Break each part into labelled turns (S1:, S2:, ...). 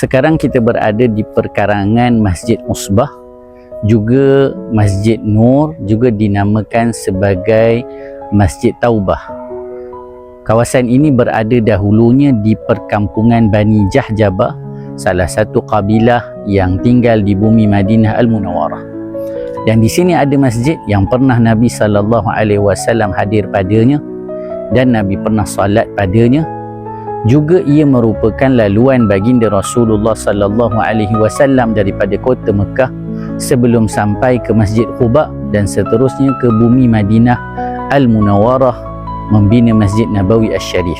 S1: Sekarang kita berada di perkarangan Masjid Usbah juga Masjid Nur juga dinamakan sebagai Masjid Taubah. Kawasan ini berada dahulunya di perkampungan Bani Jahjabah, salah satu kabilah yang tinggal di bumi Madinah Al-Munawwarah. Dan di sini ada masjid yang pernah Nabi sallallahu alaihi wasallam hadir padanya dan Nabi pernah salat padanya. Juga ia merupakan laluan baginda Rasulullah sallallahu alaihi wasallam daripada kota Mekah sebelum sampai ke Masjid Quba dan seterusnya ke bumi Madinah Al-Munawwarah membina Masjid Nabawi Asy-Syarif.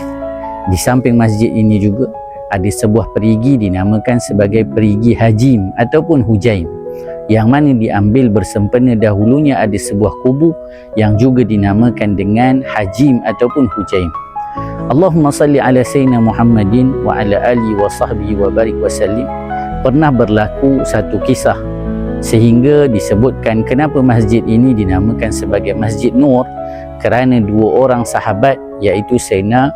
S1: Di samping masjid ini juga ada sebuah perigi dinamakan sebagai perigi Hajim ataupun Hujaim yang mana diambil bersempena dahulunya ada sebuah kubu yang juga dinamakan dengan Hajim ataupun Hujaim. Allahumma salli ala sayyidina Muhammadin wa ala alihi wa sahbihi wa barik wa sallim. Pernah berlaku satu kisah sehingga disebutkan kenapa masjid ini dinamakan sebagai Masjid Nur kerana dua orang sahabat iaitu Sayyidina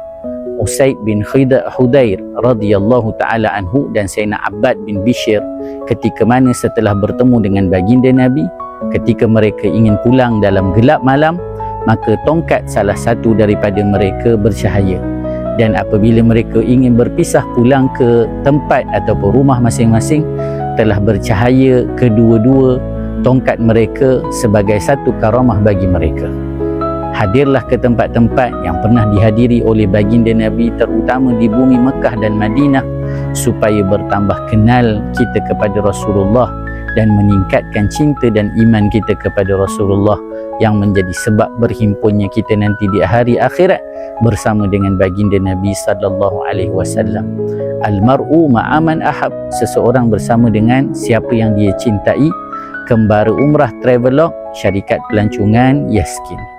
S1: Usaid bin Hudair radhiyallahu taala anhu dan Sayyidina Abbad bin Bishr ketika mana setelah bertemu dengan baginda Nabi ketika mereka ingin pulang dalam gelap malam maka tongkat salah satu daripada mereka bercahaya dan apabila mereka ingin berpisah pulang ke tempat ataupun rumah masing-masing telah bercahaya kedua-dua tongkat mereka sebagai satu karamah bagi mereka. Hadirlah ke tempat-tempat yang pernah dihadiri oleh baginda Nabi terutama di bumi Mekah dan Madinah supaya bertambah kenal kita kepada Rasulullah dan meningkatkan cinta dan iman kita kepada Rasulullah yang menjadi sebab berhimpunnya kita nanti di hari akhirat bersama dengan baginda Nabi sallallahu alaihi wasallam. Al-mar'u ma'aman ahab, seseorang bersama dengan siapa yang dia cintai. Kembara Umrah Travelog, syarikat pelancongan Yaskin.